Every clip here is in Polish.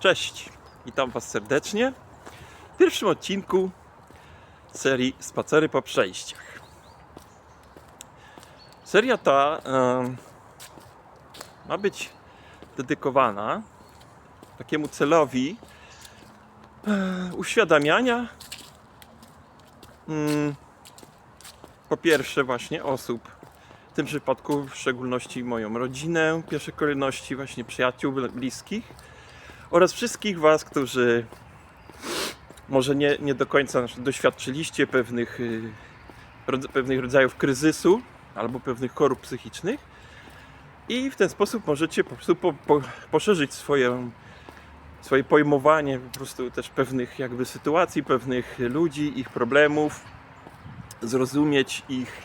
Cześć, witam Was serdecznie w pierwszym odcinku serii Spacery po przejściach. Seria ta ma być dedykowana takiemu celowi uświadamiania mm, po pierwsze właśnie osób, w tym przypadku w szczególności moją rodzinę, w pierwszej kolejności właśnie przyjaciół bliskich, oraz wszystkich Was, którzy może nie, nie do końca doświadczyliście pewnych, y, pewnych rodzajów kryzysu albo pewnych chorób psychicznych. I w ten sposób możecie po prostu po, po, poszerzyć swoje, swoje pojmowanie po prostu też pewnych jakby sytuacji, pewnych ludzi, ich problemów, zrozumieć ich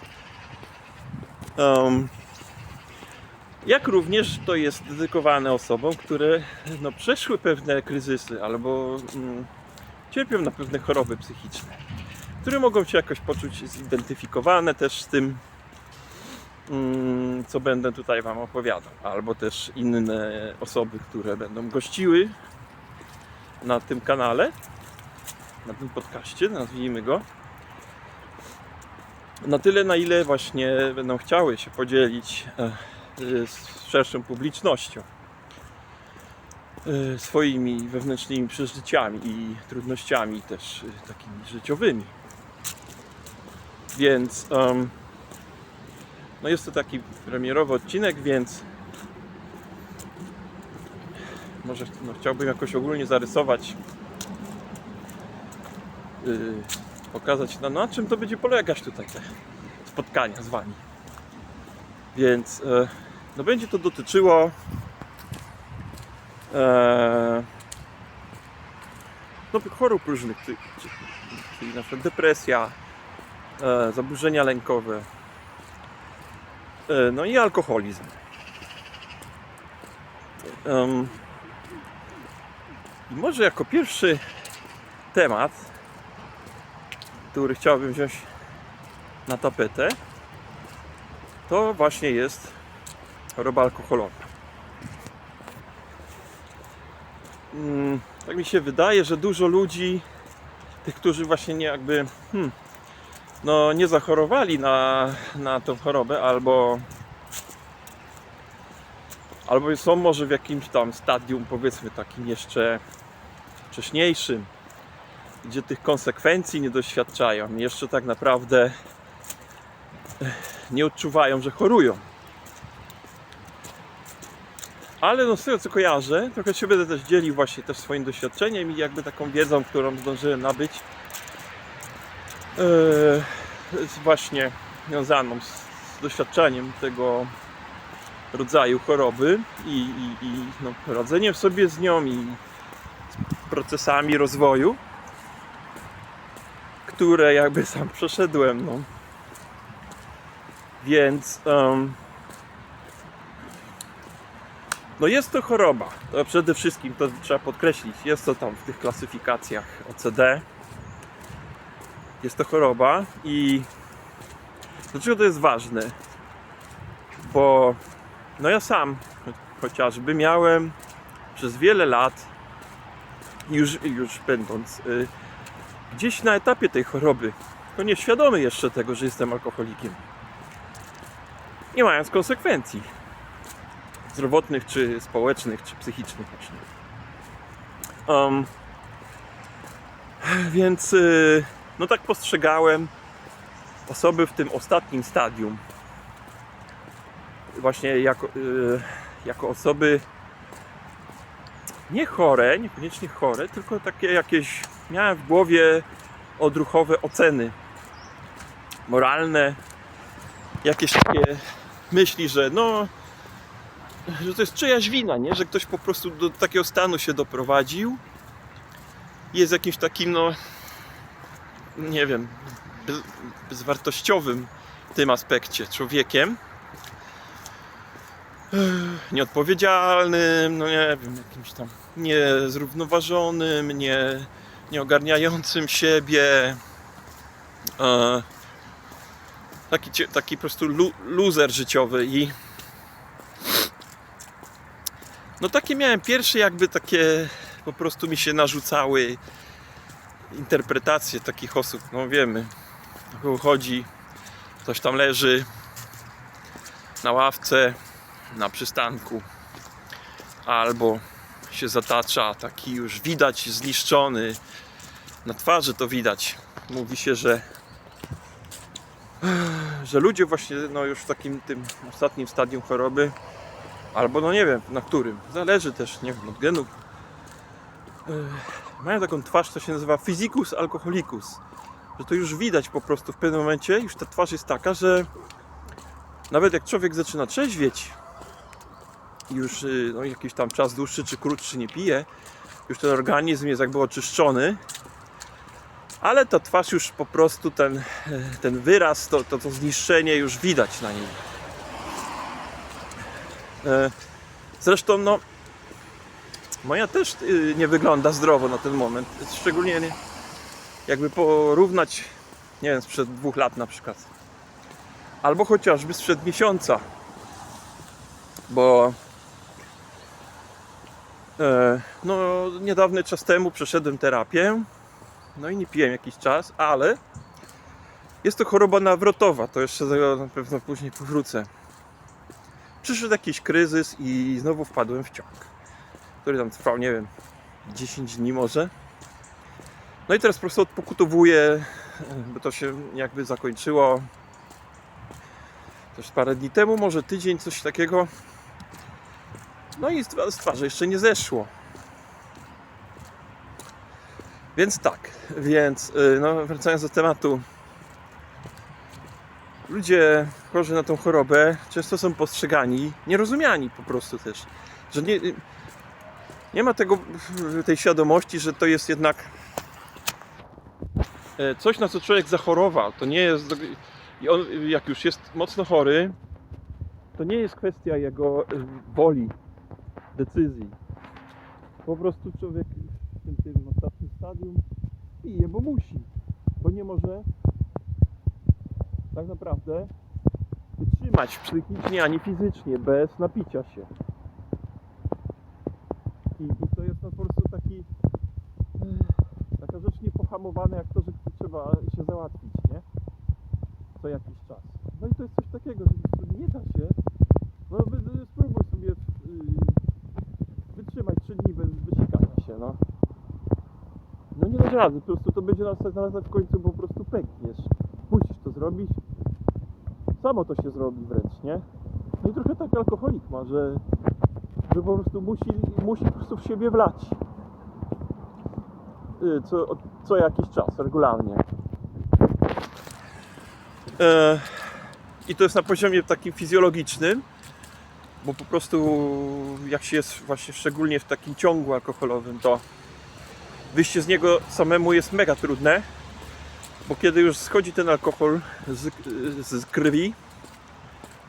um, jak również to jest dedykowane osobom, które no, przeszły pewne kryzysy albo mm, cierpią na pewne choroby psychiczne, które mogą się jakoś poczuć zidentyfikowane też z tym, mm, co będę tutaj Wam opowiadał, albo też inne osoby, które będą gościły na tym kanale, na tym podcaście, nazwijmy go. Na tyle, na ile właśnie będą chciały się podzielić e, z szerszą publicznością y, swoimi wewnętrznymi przeżyciami i trudnościami też y, takimi życiowymi. Więc em, no jest to taki premierowy odcinek, więc może no, chciałbym jakoś ogólnie zarysować, y, pokazać na, na czym to będzie polegać tutaj te spotkania z Wami. Więc e, no będzie to dotyczyło e, no, chorób różnych, czyli na przykład depresja, e, zaburzenia lękowe, e, no i alkoholizm. Em, I może jako pierwszy temat, który chciałbym wziąć na tapetę, to właśnie jest choroba alkoholowa. Mm, Tak mi się wydaje, że dużo ludzi, tych, którzy właśnie nie jakby hmm, no nie zachorowali na, na tą chorobę, albo albo są może w jakimś tam stadium powiedzmy takim jeszcze wcześniejszym, gdzie tych konsekwencji nie doświadczają, jeszcze tak naprawdę nie odczuwają, że chorują. Ale no z tego co kojarzę, trochę się będę też dzielił właśnie też swoim doświadczeniem i jakby taką wiedzą, którą zdążyłem nabyć yy, właśnie związaną z, z doświadczeniem tego rodzaju choroby i, i, i no, radzeniem sobie z nią i z procesami rozwoju, które jakby sam przeszedłem. No. Więc em, no jest to choroba. Przede wszystkim to trzeba podkreślić. Jest to tam w tych klasyfikacjach OCD. Jest to choroba i dlaczego to jest ważne? Bo no ja sam chociażby miałem przez wiele lat już, już będąc y, gdzieś na etapie tej choroby, to nieświadomy jeszcze tego, że jestem alkoholikiem nie mając konsekwencji zdrowotnych, czy społecznych, czy psychicznych właśnie. Um, więc y, no tak postrzegałem osoby w tym ostatnim stadium właśnie jako, y, jako osoby nie chore, niekoniecznie chore, tylko takie jakieś miałem w głowie odruchowe oceny moralne, jakieś takie myśli, że no, że to jest czyjaś wina, nie? Że ktoś po prostu do takiego stanu się doprowadził jest jakimś takim, no, nie wiem, bez, bezwartościowym tym aspekcie człowiekiem. Nieodpowiedzialnym, no nie wiem, jakimś tam niezrównoważonym, nie, nieogarniającym siebie. E, taki, taki po prostu lu, loser życiowy i no takie miałem pierwsze jakby takie po prostu mi się narzucały interpretacje takich osób. No wiemy, chodzi, ktoś tam leży na ławce, na przystanku, albo się zatacza, taki już widać zniszczony. Na twarzy to widać. Mówi się, że że ludzie właśnie no już w takim tym ostatnim stadium choroby albo no nie wiem na którym, zależy też nie wiem od genów. Yy, mają taką twarz, co się nazywa physicus alcoholicus że to już widać po prostu w pewnym momencie już ta twarz jest taka, że nawet jak człowiek zaczyna trzeźwieć już yy, no, jakiś tam czas dłuższy czy krótszy nie pije już ten organizm jest jakby oczyszczony ale ta twarz już po prostu ten, ten wyraz, to, to, to zniszczenie już widać na niej. E, Zresztą, no, moja też y, nie wygląda zdrowo na ten moment. Szczególnie nie, jakby porównać, nie wiem, sprzed dwóch lat na przykład. Albo chociażby sprzed miesiąca. Bo e, no, niedawny czas temu przeszedłem terapię no i nie piłem jakiś czas, ale jest to choroba nawrotowa. To jeszcze tego na pewno później powrócę. Przyszedł jakiś kryzys i znowu wpadłem w ciąg, który tam trwał, nie wiem, 10 dni może. No i teraz po prostu odpokutowuję, bo to się jakby zakończyło też parę dni temu, może tydzień, coś takiego. No i z twarzy jeszcze nie zeszło. Więc tak, więc y, no, wracając do tematu. Ludzie chorzy na tą chorobę często są postrzegani, nierozumiani po prostu też. Że nie, nie ma tego, tej świadomości, że to jest jednak e, coś, na co człowiek zachorował. To nie jest. I on, jak już jest mocno chory, to nie jest kwestia jego y, woli, decyzji. Po prostu człowiek tym, tym stadium pije, bo musi, bo nie może tak naprawdę wytrzymać psychicznie ani fizycznie bez napicia się. I, to jest no po prostu taki taka rzecz niepohamowana jak to, że trzeba się załatwić, nie? Co jakiś czas. No i to jest coś takiego, że nie da się. No spróbuj sobie yy, wytrzymać 3 dni bez wysikania się, no. Rady, po prostu to będzie nas zaraz w końcu po prostu pękniesz. Musisz to zrobić. Samo to się zrobi wręcz, nie? No i trochę tak alkoholik ma, że, że po prostu musi, musi po prostu w siebie wlać. Y, Co, co jakiś czas, regularnie. E, I to jest na poziomie takim fizjologicznym, bo po prostu jak się jest właśnie szczególnie w takim ciągu alkoholowym, to wyjście z niego samemu jest mega trudne, bo kiedy już schodzi ten alkohol z, z krwi,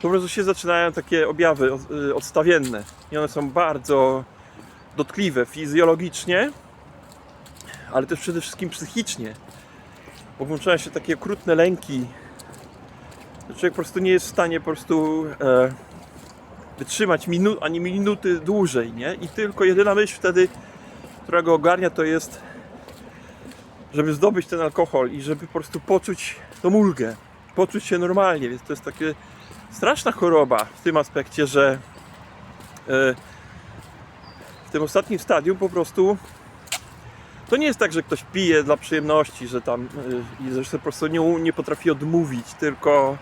po prostu się zaczynają takie objawy y, odstawienne i one są bardzo dotkliwe fizjologicznie, ale też przede wszystkim psychicznie, bo włączają się takie okrutne lęki, człowiek po prostu nie jest w stanie po prostu e, wytrzymać minu, ani minuty dłużej, nie? I tylko jedyna myśl wtedy, która go ogarnia, to jest, żeby zdobyć ten alkohol i żeby po prostu poczuć tą ulgę, poczuć się normalnie, więc to jest takie straszna choroba w tym aspekcie, że e, w tym ostatnim stadium po prostu to nie jest tak, że ktoś pije dla przyjemności, że tam e, i że po prostu nie, nie potrafi odmówić, tylko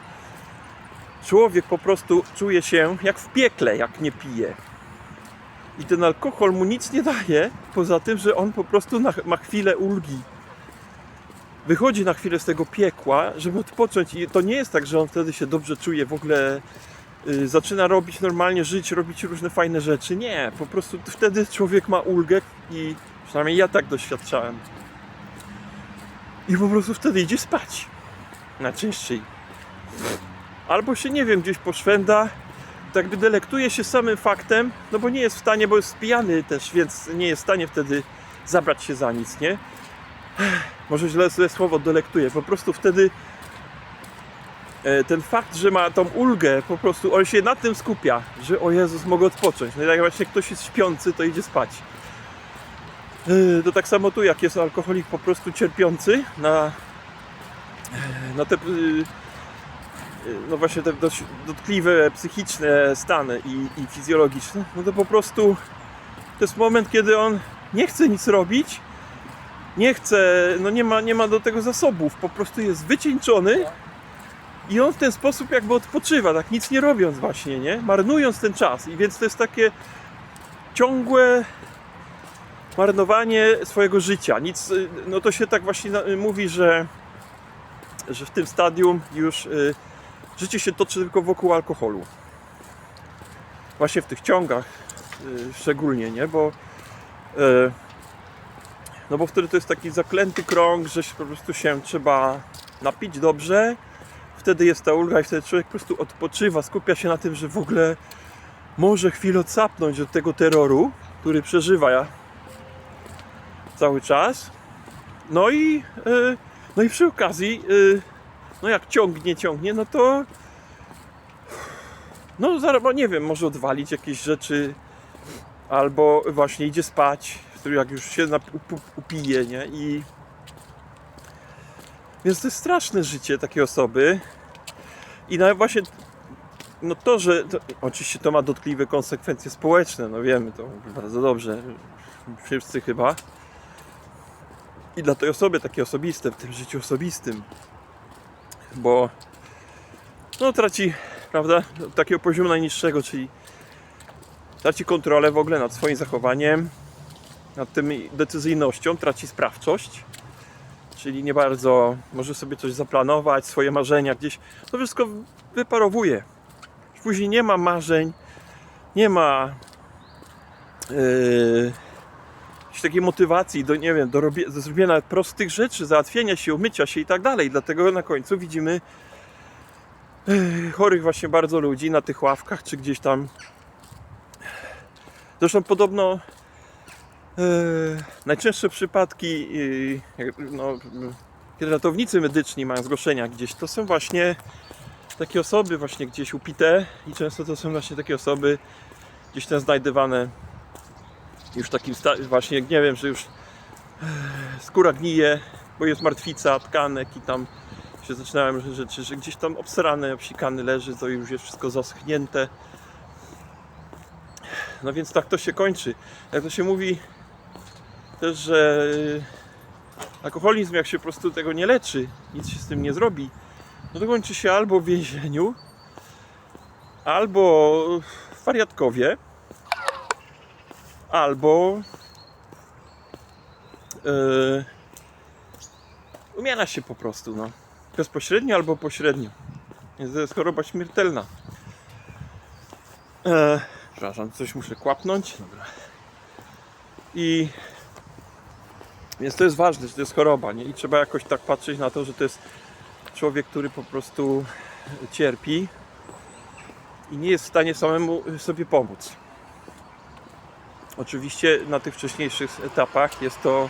człowiek po prostu czuje się jak w piekle, jak nie pije. I ten alkohol mu nic nie daje, poza tym, że on po prostu ma chwilę ulgi. Wychodzi na chwilę z tego piekła, żeby odpocząć. I to nie jest tak, że on wtedy się dobrze czuje, w ogóle y, zaczyna robić normalnie, żyć, robić różne fajne rzeczy. Nie, po prostu wtedy człowiek ma ulgę i przynajmniej ja tak doświadczałem. I po prostu wtedy idzie spać. Najczęściej. Albo się, nie wiem, gdzieś poszwęda, tak delektuje się samym faktem, no bo nie jest w stanie, bo jest pijany też, więc nie jest w stanie wtedy zabrać się za nic, nie? Może źle złe słowo delektuje, po prostu wtedy e, ten fakt, że ma tą ulgę, po prostu on się nad tym skupia, że o Jezus, mogę odpocząć. No i jak właśnie ktoś jest śpiący, to idzie spać. Yy, To tak samo tu, jak jest alkoholik po prostu cierpiący na, na te no właśnie te dotkliwe psychiczne stany i, i fizjologiczne, no to po prostu to jest moment, kiedy on nie chce nic robić, nie chce, no nie ma, nie ma do tego zasobów, po prostu jest wycieńczony i on w ten sposób jakby odpoczywa, tak nic nie robiąc właśnie, nie? Marnując ten czas i więc to jest takie ciągłe marnowanie swojego życia. Nic, no to się tak właśnie mówi, że, że w tym stadium już y, życie się toczy tylko wokół alkoholu. Właśnie w tych ciągach y, szczególnie, nie? Bo y, no bo wtedy to jest taki zaklęty krąg, że się po prostu się trzeba napić dobrze, wtedy jest ta ulga i wtedy człowiek po prostu odpoczywa, skupia się na tym, że w ogóle może chwilę odsapnąć od tego terroru, który przeżywa cały czas. No i, y, no i przy okazji, y, no jak ciągnie, ciągnie, no to no zaraz, nie wiem, może odwalić jakieś rzeczy albo właśnie idzie spać, jak już się upije, nie? I więc to jest straszne życie takiej osoby. I nawet właśnie no to, że to, oczywiście to ma dotkliwe konsekwencje społeczne, no wiemy to bardzo dobrze, wszyscy chyba. I dla tej osoby takie osobiste, w tym życiu osobistym. Bo no traci, prawda, takiego poziomu najniższego, czyli traci kontrolę w ogóle nad swoim zachowaniem, nad tym decyzyjnością, traci sprawczość, czyli nie bardzo może sobie coś zaplanować, swoje marzenia gdzieś, to wszystko wyparowuje. Później nie ma marzeń, nie ma yy, jakiejś takiej motywacji do, nie wiem, do, robie, do zrobienia prostych rzeczy, załatwienia się, umycia się i tak dalej. Dlatego na końcu widzimy yy, chorych właśnie bardzo ludzi na tych ławkach, czy gdzieś tam. Zresztą podobno yy, najczęstsze przypadki, yy, no, kiedy ratownicy medyczni mają zgłoszenia gdzieś, to są właśnie takie osoby właśnie gdzieś upite i często to są właśnie takie osoby gdzieś tam znajdywane już takim właśnie, nie wiem, że już e, skóra gnije, bo jest martwica, tkanek i tam się zaczynałem rzeczy, że gdzieś tam obsrane, obsikany leży, to już jest wszystko zaschnięte. No więc tak to się kończy. Jak to się mówi też, że alkoholizm jak się po prostu tego nie leczy, nic się z tym nie zrobi, no to kończy się albo w więzieniu, albo w wariatkowie, albo yy, umiera się po prostu, no. Bezpośrednio albo pośrednio. Więc to jest choroba śmiertelna. E, przepraszam, coś muszę kłapnąć. Dobra. I więc to jest ważne, że to jest choroba, nie? I trzeba jakoś tak patrzeć na to, że to jest człowiek, który po prostu cierpi i nie jest w stanie samemu sobie pomóc. Oczywiście na tych wcześniejszych etapach jest to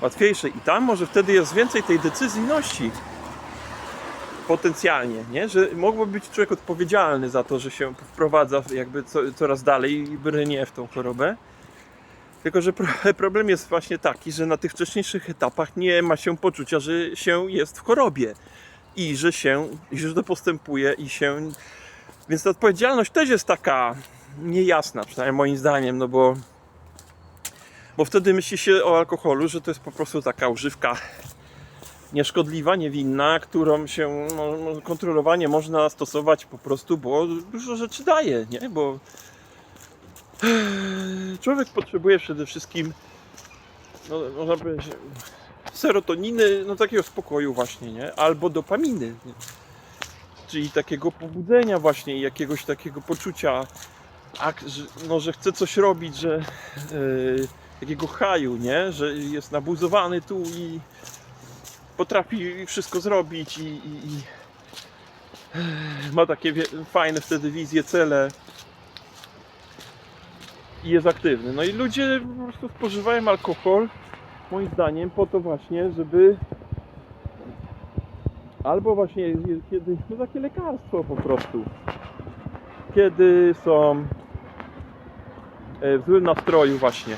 łatwiejsze i tam może wtedy jest więcej tej decyzyjności potencjalnie, nie? że mógłby być człowiek odpowiedzialny za to, że się wprowadza jakby co, coraz dalej i brnie w tą chorobę. Tylko, że pro- problem jest właśnie taki, że na tych wcześniejszych etapach nie ma się poczucia, że się jest w chorobie i że się, że to postępuje i się... Więc ta odpowiedzialność też jest taka niejasna, przynajmniej moim zdaniem, no bo bo wtedy myśli się o alkoholu, że to jest po prostu taka używka nieszkodliwa, niewinna, którą się no, no, kontrolowanie można stosować po prostu, bo dużo rzeczy daje, nie? Bo człowiek potrzebuje przede wszystkim no, można powiedzieć serotoniny, no takiego spokoju właśnie, nie? Albo dopaminy, nie? Czyli takiego pobudzenia właśnie i jakiegoś takiego poczucia no, że chce coś robić, że yy, takiego haju, nie? Że jest nabuzowany tu i potrafi wszystko zrobić i, i, i ma takie fajne wtedy wizje, cele i jest aktywny. No i ludzie po prostu spożywają alkohol moim zdaniem po to właśnie, żeby albo właśnie kiedy, no takie lekarstwo po prostu kiedy są e, w złym nastroju właśnie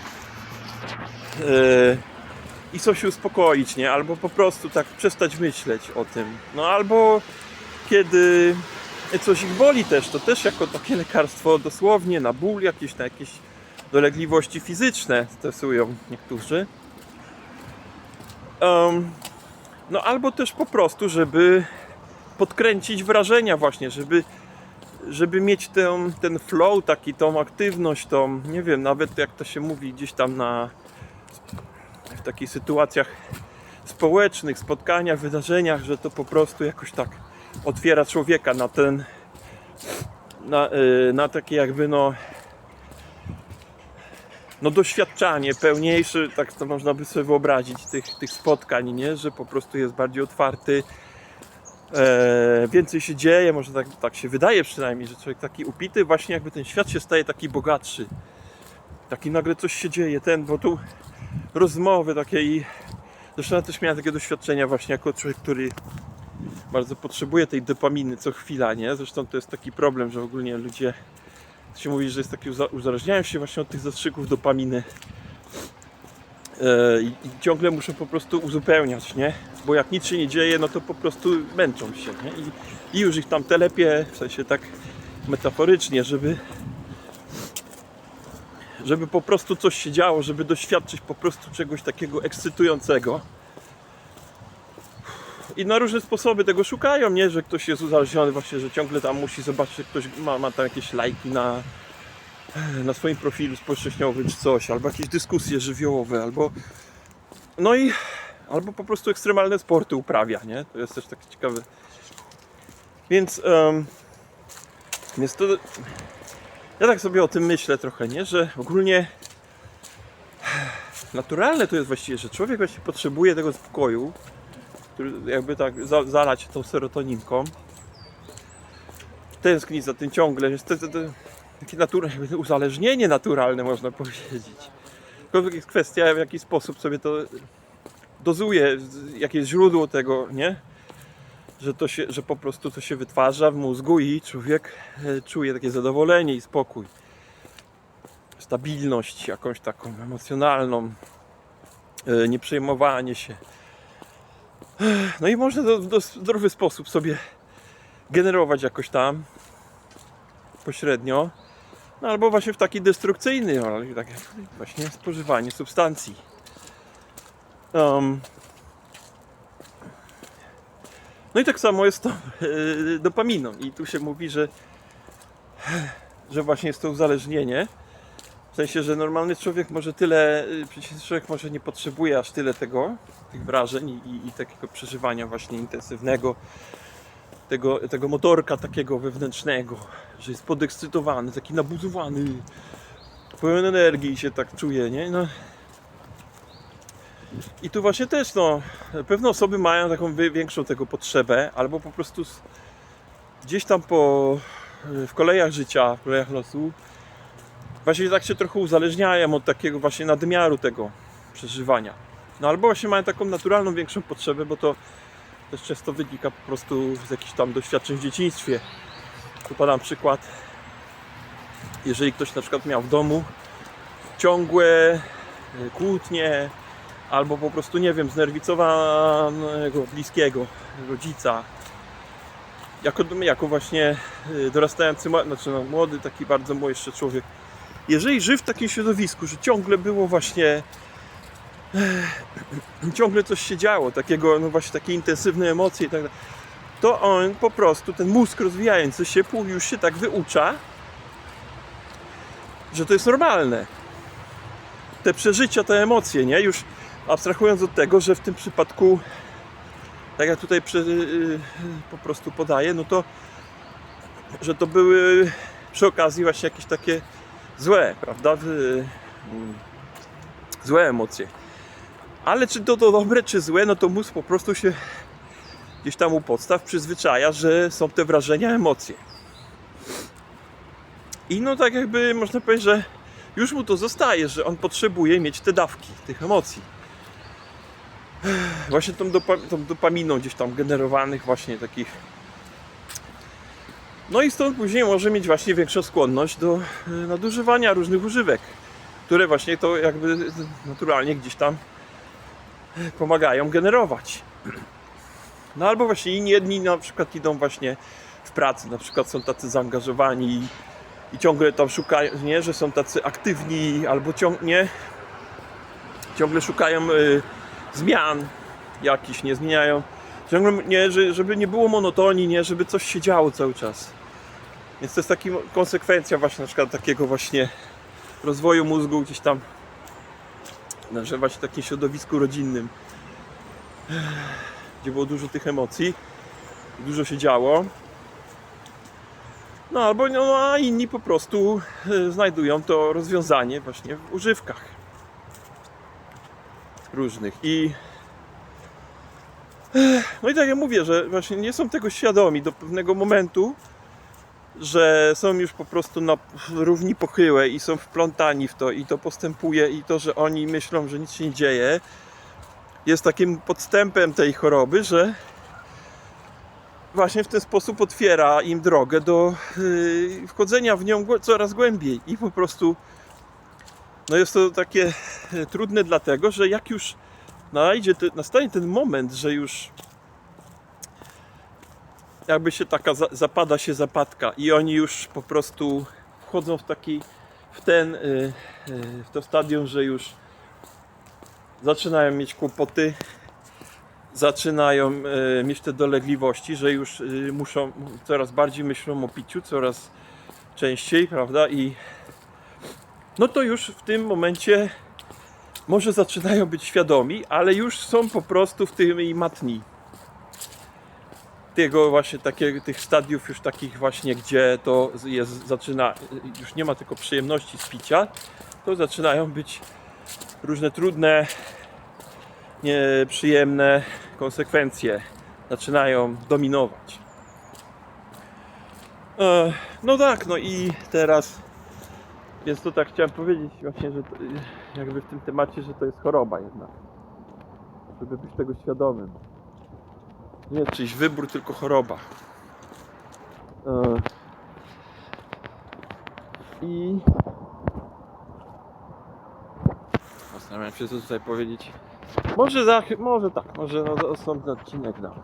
i coś się uspokoić, nie? Albo po prostu tak przestać myśleć o tym. No albo kiedy coś ich boli też, to też jako takie lekarstwo dosłownie na ból, jakieś na jakieś dolegliwości fizyczne stosują niektórzy. Em, no albo też po prostu, żeby podkręcić wrażenia właśnie, żeby żeby mieć ten, ten flow, taki, tą aktywność, tą, nie wiem, nawet jak to się mówi gdzieś tam na w takich sytuacjach społecznych, spotkaniach, wydarzeniach, że to po prostu jakoś tak otwiera człowieka na ten na, y, na takie jakby no no doświadczanie pełniejsze, tak to można by sobie wyobrazić tych, tych spotkań, nie? Że po prostu jest bardziej otwarty, e, więcej się dzieje, może tak, tak się wydaje przynajmniej, że człowiek taki upity, właśnie jakby ten świat się staje taki bogatszy. Taki nagle coś się dzieje, ten, bo tu rozmowy takie i zresztą ja też miałem takie doświadczenia właśnie jako człowiek, który bardzo potrzebuje tej dopaminy co chwila, nie? Zresztą to jest taki problem, że ogólnie ludzie się mówi, że jest taki uza- uzależniają się właśnie od tych zastrzyków dopaminy i, i ciągle muszą po prostu uzupełniać, nie? Bo jak nic się nie dzieje, no to po prostu męczą się, nie? I, i już ich tam telepie, w sensie tak metaforycznie, żeby żeby po prostu coś się działo, żeby doświadczyć po prostu czegoś takiego ekscytującego. I na różne sposoby tego szukają, nie? Że ktoś jest uzależniony właśnie, że ciągle tam musi zobaczyć, ktoś ma, ma tam jakieś lajki na, na swoim profilu społecznościowym czy coś, albo jakieś dyskusje żywiołowe, albo no i albo po prostu ekstremalne sporty uprawia, nie? To jest też takie ciekawe. Więc um, więc to ja tak sobie o tym myślę trochę, nie? Że ogólnie naturalne to jest właściwie, że człowiek właśnie potrzebuje tego spokoju, który jakby tak za, zalać tą serotoninką. Tęskni za tym ciągle. Jest to, to, to, takie natura, uzależnienie naturalne można powiedzieć. Tylko jest kwestia w jaki sposób sobie to dozuje, jakie jest źródło tego, nie? Że, to się, że po prostu to się wytwarza w mózgu i człowiek e, czuje takie zadowolenie i spokój. Stabilność jakąś taką emocjonalną, e, nieprzejmowanie się. No i można w zdrowy sposób sobie generować jakoś tam pośrednio. No albo właśnie w taki destrukcyjny, ale tak jak właśnie spożywanie substancji. Um, no i tak samo jest to yy, dopaminą. I tu się mówi, że, że właśnie jest to uzależnienie. W sensie, że normalny człowiek może tyle, yy, przecież człowiek może nie potrzebuje aż tyle tego, tych wrażeń i, i takiego przeżywania właśnie intensywnego, tego, tego motorka takiego wewnętrznego, że jest podekscytowany, taki nabuzowany, pełen energii się tak czuje, nie? No. I tu właśnie też, no, pewne osoby mają taką większą tego potrzebę, albo po prostu gdzieś tam po, w kolejach życia, w kolejach losu, właśnie tak się trochę uzależniają od takiego właśnie nadmiaru tego przeżywania. No albo właśnie mają taką naturalną większą potrzebę, bo to też często wynika po prostu z jakichś tam doświadczeń w dzieciństwie. Tu podam przykład, jeżeli ktoś na przykład miał w domu ciągłe y, kłótnie, albo po prostu, nie wiem, znerwicowanego bliskiego rodzica, jako, jako właśnie y, dorastający, znaczy no, młody, taki bardzo młody jeszcze człowiek, jeżeli żył w takim środowisku, że ciągle było właśnie ciągle coś się działo, takiego, no właśnie takie intensywne emocje i tak dalej, to on po prostu, ten mózg rozwijający się, pół już się tak wyucza, że to jest normalne. Te przeżycia, te emocje, nie? Już abstrahując od tego, że w tym przypadku, tak jak tutaj przy, po prostu podaję, no to, że to były przy okazji właśnie jakieś takie złe, prawda? Mm, Złe emocje. Ale czy to, to dobre, czy złe, no to mózg po prostu się gdzieś tam u podstaw przyzwyczaja, że są te wrażenia, emocje. I no tak jakby można powiedzieć, że już mu to zostaje, że on potrzebuje mieć te dawki tych emocji. Właśnie tą, dopa- tą dopaminą gdzieś tam generowanych właśnie takich. No i stąd później może mieć właśnie większą skłonność do y, nadużywania różnych używek które właśnie to jakby naturalnie gdzieś tam pomagają generować. No albo właśnie inni jedni na przykład idą właśnie w pracy, na przykład są tacy zaangażowani i, i ciągle tam szukają, nie, że są tacy aktywni albo ciągnie, ciągle szukają y, zmian jakichś, nie zmieniają, ciągle nie, że, żeby nie było monotonii, nie, żeby coś się działo cały czas. Więc to jest taka konsekwencja właśnie na przykład takiego właśnie rozwoju mózgu gdzieś tam, że właśnie w takim środowisku rodzinnym, gdzie było dużo tych emocji, dużo się działo. No albo no, a inni po prostu e, znajdują to rozwiązanie właśnie w używkach różnych. I no i tak jak mówię, że właśnie nie są tego świadomi do pewnego momentu, że są już po prostu na równi pochyłej i są wplątani w to i to postępuje i to, że oni myślą, że nic się nie dzieje jest takim podstępem tej choroby, że właśnie w ten sposób otwiera im drogę do yy, wchodzenia w nią coraz głębiej i po prostu no jest to takie e, trudne dlatego, że jak już najdzie, te, nastanie ten moment, że już jakby się taka za, zapada się zapadka i oni już po prostu wchodzą w taki w ten y, y, w to stadium, że już zaczynają mieć kłopoty zaczynają mieć te dolegliwości, że już muszą coraz bardziej myślą o piciu, coraz częściej, prawda? I no to już w tym momencie może zaczynają być świadomi, ale już są po prostu w i matni tego właśnie takiego, tych stadiów już takich właśnie, gdzie to jest, zaczyna, już nie ma tylko przyjemności z picia, to zaczynają być różne trudne, nieprzyjemne konsekwencje zaczynają dominować. E, No tak, no i teraz, więc to tak chciałem powiedzieć właśnie, że to, jakby w tym temacie, że to jest choroba jednak, żeby być tego świadomym. Nie czyjś wybór, tylko choroba. E, I zastanawiam się, co tutaj powiedzieć. Może za, może tak, może no, osobny odcinek dam.